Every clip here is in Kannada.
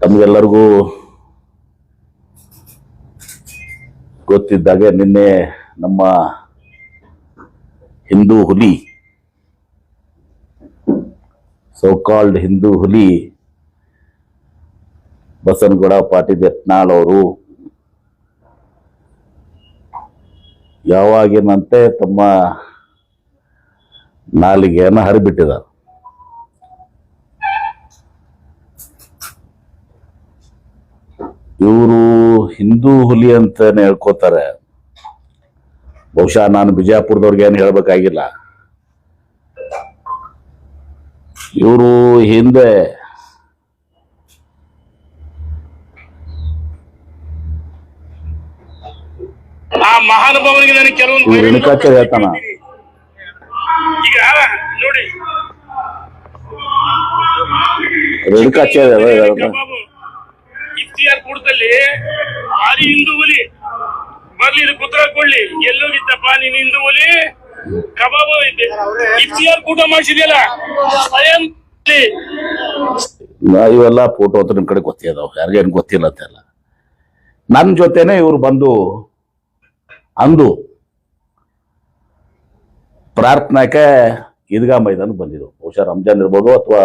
ತಮಗೆಲ್ಲರಿಗೂ ಗೊತ್ತಿದ್ದಾಗೆ ನಿನ್ನೆ ನಮ್ಮ ಹಿಂದೂ ಹುಲಿ ಸೌಕಾಲ್ಡ್ ಹಿಂದೂ ಹುಲಿ ಬಸನಗೌಡ ಪಾಟೀಲ್ ಯತ್ನಾಳ್ ಅವರು ಯಾವಾಗಿನಂತೆ ತಮ್ಮ ನಾಲಿಗೆಯನ್ನು ಹರಿಬಿಟ್ಟಿದ್ದಾರೆ. ಇವರು ಹಿಂದೂ ಹುಲಿ ಅಂತಾನೆ ಹೇಳ್ಕೋತಾರೆ. ಬಹುಶಃ ನಾನು ಬಿಜಾಪುರದವ್ರಿಗೆ ಏನು ಹೇಳಬೇಕಾಗಿಲ್ಲ. ಇವರು ಹಿಂದೆ ರೇಣುಕಾಚಾರ್ಯ ಹೇಳ್ತಾನ. ರೇಣುಕಾಚಾರ್ಯ ಇಫ್ತಿಯಾರ್ ಕೂಡದಲ್ಲಿ ಆರಿ ಹಿಂದೂ ಹುಲಿ. ಬರ್ಲಿ ಇದು ಕುತ್ರ ಕೊಳ್ಳಿ ಎಲ್ಲೋಗಿದ್ದಪ್ಪ ನೀನ್ ಹಿಂದೂ ಹುಲಿ. ಕಬಾಬು ಇಫ್ತಿಯಾರ್ ಕೂಟ ಮಾಡಿಸಿದ್ಯಲ್ಲ? ಸ್ವಯಂ ಇವೆಲ್ಲ ಫೋಟೋ ಅಂತ ನಿಮ್ ಕಡೆ ಗೊತ್ತಿದಾವ ಯಾರಿಗೇನು ಗೊತ್ತಿಲ್ಲ ಅಂತೆಲ್ಲ ನನ್ನ ಜೊತೆನೆ ಇವ್ರು ಬಂದು ಅಂದು ಪ್ರಾರ್ಥನಾಕ್ಕೆ ಈದ್ಗಾ ಮೈದಾನ ಬಂದಿದ್ರು. ಬಹುಶಃ ರಂಜಾನ್ ಇರ್ಬೋದು ಅಥವಾ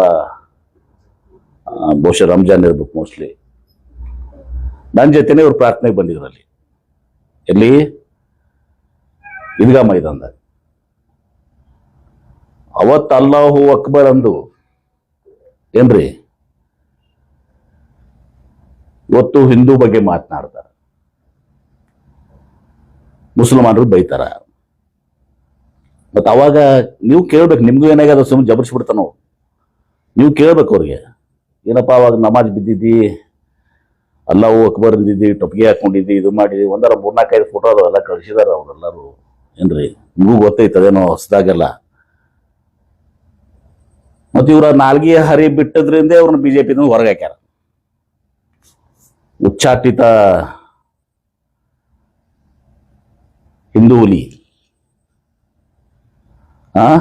ಬಹುಶಃ ರಂಜಾನ್ ಇರ್ಬೇಕು ಮೋಸ್ಟ್ಲಿ ನನ್ನ ಜೊತೆನೆ ಇವ್ರು ಪ್ರಾರ್ಥನೆಗೆ ಬಂದಿದ್ರು ಅಲ್ಲಿ ಎಲ್ಲಿ? ಇದ್ಗಾ ಮೈದಾನದಾಗ. ಅವತ್ತು ಅಲ್ಲಾಹು ಅಕ್ಬರ್ ಅಂದು. ಏನ್ರಿ? ಇವತ್ತು ಹಿಂದೂ ಬಗ್ಗೆ ಮಾತನಾಡ್ತಾರ. ಮುಸಲ್ಮಾನರು ಬೈತಾರ. ಮತ್ತ ಅವಾಗ ನೀವು ಕೇಳ್ಬೇಕು, ನಿಮ್ಗೂ ಏನಾಗ್ಯದ ಸುಮ್ಮನೆ ಜಬರ್ಸ್ಬಿಡ್ತಾನೋ. ನೀವು ಕೇಳ್ಬೇಕು ಅವ್ರಿಗೆ. ಏನಪ್ಪ ಅವಾಗ ನಮಾಜ್ ಬಿದ್ದಿದ್ದಿ? ಅಲ್ಲಾವು ಅಕ್ಬರ್ ಅಂದಿದ್ದಿ ಟೊಪ್ಪಿಗೆ ಹಾಕೊಂಡಿದ್ದಿ, ಇದು ಮಾಡಿದ್ವಿ ಒಂದರ ಮೂರ್ನಾಲ್ಕೈದು ಫೋಟೋ ಅದಾವೆಲ್ಲ ಕಳಿಸಿದಾರ ಅವರೆಲ್ಲರೂ. ಏನ್ರಿ? ನಿಮಗೂ ಗೊತ್ತೈತೆ ಅದೇನೋ ಹೊಸದಾಗೆಲ್ಲ. ಮತ್ತು ಇವರ ನಾಲ್ಗೆಯ ಹರಿ ಬಿಟ್ಟದ್ರಿಂದ ಅವ್ರನ್ನ ಬಿ ಜೆ ಪಿಯಿಂದ ಹೊರಗೆ ಹಾಕ್ಯಾರ. ಉಚ್ಚಾಟಿತ ಹಿಂದೂಲಿ. ಆ?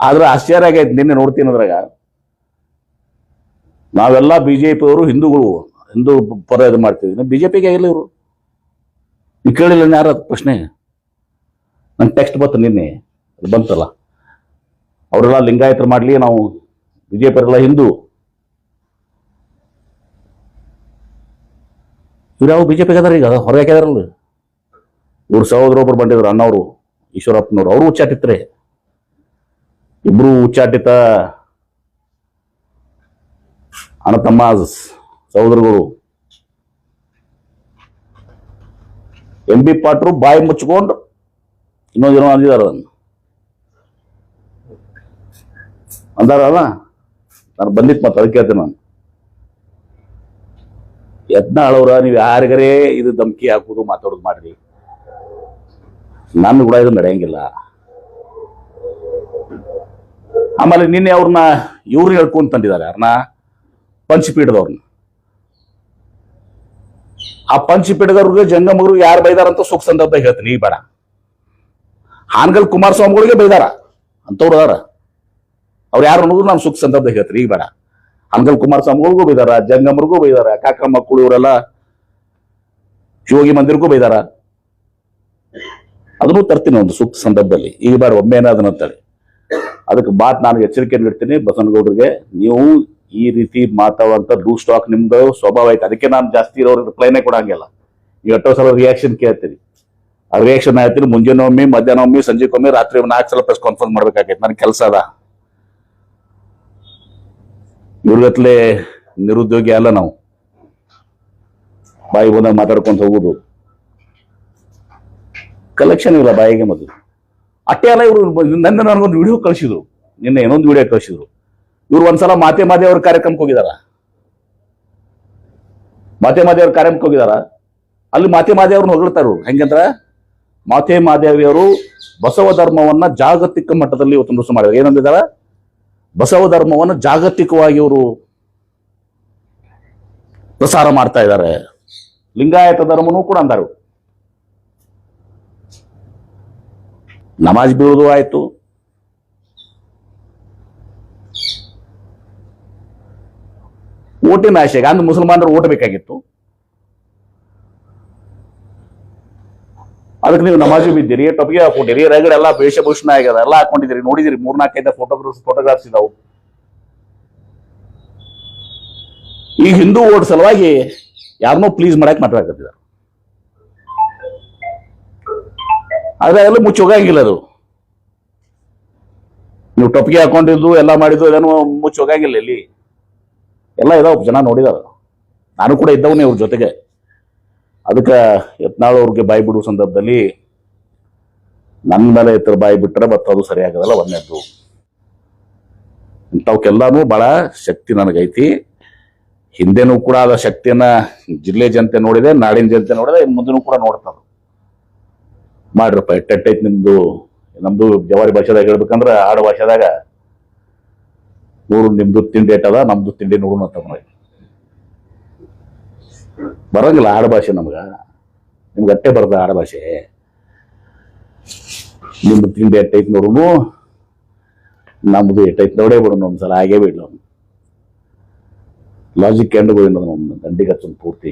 ಆದ್ರೆ ಆಶ್ಚರ್ಯ ಆಗೈತೆ, ನಿನ್ನೆ ನೋಡ್ತೀನಿ ಅದ್ರಾಗ. ನಾವೆಲ್ಲ ಬಿಜೆಪಿ ಅವರು ಹಿಂದೂಗಳು. ಹಿಂದೂ ಪರ ಇದು ಮಾಡ್ತೀವಿ ಪಿಗೆ ಆಗಿಲ್ಲ ಇವರು. ನೀವು ಕೇಳಿಲ್ಲ ಯಾರ ಪ್ರಶ್ನೆ? ನನ್ನ ಟೆಕ್ಸ್ಟ್ ಬಂತು ನಿನ್ನೆ. ಅದು ಬಂತಲ್ಲ. ಅವರೆಲ್ಲ ಲಿಂಗಾಯತರು ಮಾಡ್ಲಿ, ನಾವು ಬಿ ಜೆ ಪಿಯವರೆಲ್ಲ ಹಿಂದೂ. ಇವ್ರು ಯಾವ ಬಿಜೆಪಿ ಅದಾರ ಈಗ? ಹೊರಗೆ ಹಾಕಿದಾರಲ್ಲ ಇವ್ರ ಸಹೋದರ ಒಬ್ರು ಬಂದಿದ್ರು, ಅಣ್ಣವರು, ಈಶ್ವರಪ್ಪನವರು. ಅವರು ಉಚ್ಚಾಟಿತ್ರೆ ಇಬ್ರು ಉಚ್ಚಾಟಿತ ಅಣ್ಣ ತಮ್ಮ ಸಹೋದರಗಳು ಎಂ ಬಿ ಪಾಟ್ರು ಬಾಯಿ ಮುಚ್ಕೊಂಡು ಇನ್ನೊಂದು ಏನೋ ಅದನ್ನು ಅದನ್ನ. ಅಂದಾರಲ್ಲ? ನಾನು ಬಂದಿತ್ತು ಮತ್ತೆ ಅದಕ್ಕೆ ಹೇಳ್ತೇನೆ ನಾನು. ಯತ್ನಾಳವ್ರ, ನೀವು ಯಾರಿಗರೇ ಇದು ಧಮಕಿ ಹಾಕುದು ಮಾತಾಡೋದು ಮಾಡ್ರಿ. ನಾನು ಕೂಡ ಇದು ನಡೆಯಂಗಿಲ್ಲ. ಆಮೇಲೆ ನಿನ್ನೆ ಅವ್ರನ್ನ ಇವ್ರು ಹೇಳ್ಕೊಂಡ್ ತಂದಿದ್ದಾರೆ, ಯಾರನ್ನ? ಪಂಚಪೀಠದವ್ರನ್ನ. ಆ ಪಂಚಪೀಠದವ್ರಿಗೆ ಜಂಗಮಗರು ಯಾರು ಬೈದಾರ ಅಂತ ಸುಖ ಸಂದರ್ಭ ಹೇಳ್ತೀನಿ ಈಗ ಬೇಡ. ಹಾನಗಲ್ ಕುಮಾರಸ್ವಾಮಿಗಳಿಗೆ ಬೈದಾರ ಅಂತವ್ರು ಅದಾರ. ಅವ್ರು ಯಾರು ಅನ್ನೋದು ನಾನು ಸುಖ ಸಂದರ್ಭ ಹೇಳ್ತೀನಿ ಈಗ ಬೇಡ. ಹಾನಗಲ್ ಕುಮಾರಸ್ವಾಮಿಗಳಿಗೂ ಬೈದಾರ, ಜಂಗಮರಿಗೂ ಬೈದಾರ ಕಾಕ ಮಕ್ಕಳು ಇವರೆಲ್ಲ ಶಿವೋಗಿ ಮಂದಿರಕ್ಕೂ ಬೈದಾರ. ಅದನ್ನು ತರ್ತೀನಿ ಒಂದು ಸೂಕ್ತ ಸಂದರ್ಭದಲ್ಲಿ. ಈಗ ಬೇಡ ಒಮ್ಮೆ ಏನಾದನ ಅಂತೇಳಿ ಅದಕ್ಕೆ ಬಾತ್ ನಾನು ಎಚ್ಚರಿಕೆ ನೀಡ್ತೀನಿ ಬಸನಗೌಡರಿಗೆ ನೀವು ಈ ರೀತಿ ಮಾತಾಡುವಂತ ಲೂ ಸ್ಟಾಕ್ ನಿಮ್ದು ಸ್ವಭಾವ ಐತೆ. ಅದಕ್ಕೆ ನಾನು ಜಾಸ್ತಿ ಇರೋರಿಗೆ ರಿಪ್ಲೈನೇ ಕೊಡಂಗಿಲ್ಲ. ಈಗ ಎಷ್ಟೋ ಸಲ ರಿಯಾಕ್ಷನ್ ಕೇಳ್ತೀನಿ ಆ ರಿಯಾಕ್ಷನ್ ಆಯ್ತೀನಿ ಮುಂಜಾನೆ ಒಮ್ಮೆ ಮಧ್ಯಾಹ್ನ ಒಮ್ಮೆ ಸಂಜೆಗೊಮ್ಮೆ, ರಾತ್ರಿ ನಾಲ್ಕು ಸಲ ಪ್ರೆಸ್ ಕಾನ್ಫರೆನ್ಸ್ ಮಾಡ್ಬೇಕಾಗೈತೆ. ನನಗೆ ಕೆಲಸ ಅದ. ಇವ್ರಗತ್ಲೆ ನಿರುದ್ಯೋಗಿ ಅಲ್ಲ ನಾವು. ಬಾಯಿ ಬಂದಾಗ ಮಾತಾಡ್ಕೊಂತ ಹೋಗುದು. ಕಲೆಕ್ಷನ್ ಇಲ್ಲ ಬಾಯಿಗೆ ಮೊದಲು. ಅಟ್ಟೆ ಅಲ್ಲ ಇವರು, ನನ್ನ ನನಗೊಂದು ವಿಡಿಯೋ ಕಳಿಸಿದ್ರು. ನಿನ್ನೆ ಇನ್ನೊಂದು ವಿಡಿಯೋ ಕಳಿಸಿದ್ರು. ಇವ್ರು ಒಂದ್ಸಲ ಮಾತೆ ಮಾದೇವ್ರ ಕಾರ್ಯಕ್ರಮಕ್ಕೆ ಹೋಗಿದಾರ. ಮಾತೆ ಮಾದೇವ್ರ ಕಾರ್ಯಕ್ರಮಕ್ಕೆ ಹೋಗಿದಾರ. ಅಲ್ಲಿ ಮಾತೆ ಮಾದೇ ಅವ್ರನ್ನ ಹೊಗಳ್ತಾರ. ಹೆಂಗಂದ್ರ? ಮಾತೆ ಮಾದೇವಿಯವರು ಬಸವ ಧರ್ಮವನ್ನ ಜಾಗತಿಕ ಮಟ್ಟದಲ್ಲಿ ಇವತ್ತು ನುಸು ಮಾಡಿದ್ದಾರೆ. ಏನಂದಿದಾರ ಬಸವ ಧರ್ಮವನ್ನ ಜಾಗತಿಕವಾಗಿ ಇವರು ಪ್ರಸಾರ ಮಾಡ್ತಾ ಇದ್ದಾರೆ. ಲಿಂಗಾಯತ ಧರ್ಮನೂ ಕೂಡ ಅಂದರು. ನಮಾಜ್ ಬೀಳೋದು ಆಯ್ತು. ಓಟಿನ ಆಶೆಗೆ ಅಂದ್ರೆ ಮುಸಲ್ಮಾನರು ಓಟ್ ಬೇಕಾಗಿತ್ತು. ಅದಕ್ಕೆ ನೀವು ನಮಾಜು ಬಿದ್ದೀರಿ, ಟೊಪಿಗೆ ಹಾಕೊಂಡಿರಿ ರಗಡೆ ಎಲ್ಲ ವೇಷಭೂಷಣ ಆಗ್ಯದ, ಎಲ್ಲ ಹಾಕೊಂಡಿದ್ದೀರಿ ನೋಡಿದಿರಿ ಮೂರ್ನಾಲ್ಕೈದ ಫೋಟೋಗ್ರಾಫ್ ಫೋಟೋಗ್ರಾಫ್ಸ್ ಇದಾವು. ಈ ಹಿಂದೂ ಓಟ್ ಸಲುವಾಗಿ ಯಾರನ್ನೂ ಪ್ಲೀಸ್ ಮಾಡಕ್ ಮಾತಾಡಕತ್ತಿದ್ದಾರೆ ಆದ್ರೆ ಅದೆಲ್ಲ ಮುಚ್ಚೋಗಂಗಿಲ್ಲ ಅದು. ನೀವು ಟೊಪ್ಪಿಗೆ ಹಾಕೊಂಡಿದ್ದು, ಎಲ್ಲ ಮಾಡಿದ್ದು ಇದನ್ನು ಮುಚ್ಚೋಗಂಗಿಲ್ಲ ಇಲ್ಲಿ. ಎಲ್ಲ ಇದಾವ, ಜನ ನೋಡಿದಾರ. ನಾನು ಕೂಡ ಇದ್ದವನೇ ಇವ್ರ ಜೊತೆಗೆ. ಅದಕ್ಕೆ ಯತ್ನಾಳ್ ಅವ್ರಿಗೆ ಬಾಯಿ ಬಿಡುವ ಸಂದರ್ಭದಲ್ಲಿ ನನ್ನ ಮೇಲೆ ಎತ್ತರ ಬಾಯಿ ಬಿಟ್ಟರೆ ಮತ್ತೆ ಅದು ಸರಿಯಾಗದಲ್ಲ ಒಂದನೇದ್ದು ಇಂಥವಕ್ಕೆಲ್ಲಾನು ಬಹಳ ಶಕ್ತಿ ನನಗೈತಿ. ಹಿಂದೆನೂ ಕೂಡ ಅದ ಶಕ್ತಿಯನ್ನ ಜಿಲ್ಲೆ ಜನತೆ ನೋಡಿದೆ, ನಾಡಿನ ಜನತೆ ನೋಡಿದೆ, ಮುಂದೆನೂ ಕೂಡ ನೋಡ್ತಾರೆ. ಮಾಡ್ರಪ್ಪ, ಎಟ್ಟೆಟ್ಟೈತಿ ನಿಮ್ದು, ನಮ್ದು ಜವಾರಿ ಭಾಷೆದಾಗ ಹೇಳ್ಬೇಕಂದ್ರೆ ಆಡು ಭಾಷೆದಾಗ ನೂರು ನಿಮ್ದು ತಿಂಡಿ ಎಟ್ಟದ ನಮ್ದು ತಿಂಡಿ ನೂರು ಅಂತ ನಮಗೆ ಬರಂಗಿಲ್ಲ ಆಡು ಭಾಷೆ ನಮ್ಗ ನಿಮ್ಗೆ ಅಟ್ಟೆ ಬರ್ತದ ಆಡು ಭಾಷೆ ನಿಮ್ದು ತಿಂಡಿ ಎಟ್ಟೈತಿ ನೋಡುನು ನಮ್ದು ಎಟ್ಟೈತಿ ನೋಡೇ ಬಿಡೋಣ ಒಂದ್ಸಲ ಹಾಗೇ ಬಿಡ್ಲು ಲಾಜಿಕ್ ಎಂಡ್ ಹೋಗಿ ದಂಡಿಗೆ ಹಚ್ಚೋದು ಪೂರ್ತಿ